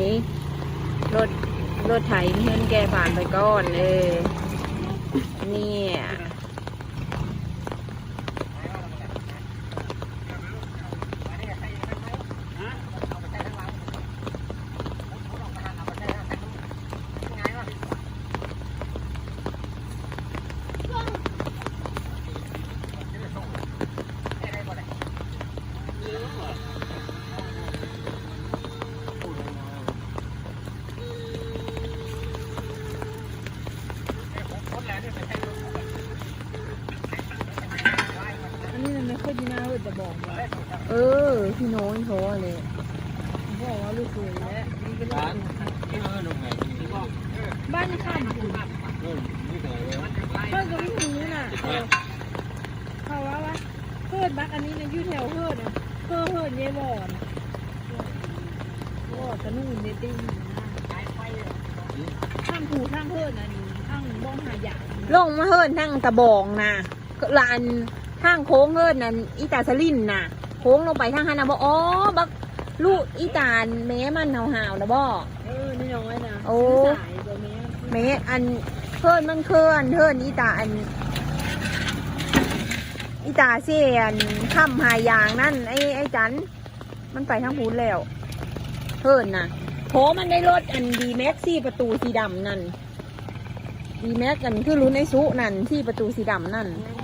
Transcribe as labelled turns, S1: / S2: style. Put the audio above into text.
S1: นี้ รถรถไถมีเงินแกผ่านไปก่อนเลย
S2: นี้มันไม่ค่อยดีนะเจะบอกว่า
S1: เออ พี่น้นโทรเลย
S2: บอกว่าลูกสวยแล้วนี่ก็ลูก
S3: ร้าน
S2: สวย
S3: ที่เออลงไหนที่พ่อ
S2: บ้านข้ามอยู่
S3: เออนี่เคยเลย
S2: เพื่อนก็ไม่รู้น่ะเออเขาว่าว่าเพื่อนบักอันนี้นะยู่แถวเพื่อนนะเพื่อนเพื่อนเย่บอนบอดตะนู่นเนติ้งข้างผูข้างเพื่อนอันนี้ข้างบ้องหายา
S1: ลงมาเฮิรนทั้งตะบองนะลาน ทางโค้งเฮิรนนั่นอีตาสลินน่ะ โค้งลงไปทางฮันนะบอกอ๋อบักลูกอีตาลแม้มันหาวๆนะบ่
S2: เออนี่น้อยนะ
S1: โอ้
S2: สายตัวแม่
S1: แม้อันเฮิรนมันเคลื่อนเฮิรนอีตาอันอีตาเสียนข้ามหายางนั่นไอ้ไอ้จันมันไปทางพูนแล้วเฮิรนน่ะโถมันได้รถอันดีแม็กซี่ประตูสีดำนั่นดีแม็กกันคือรุ่นไอ้ซุนั่นที่ประตูสีดำนั่น
S2: อืม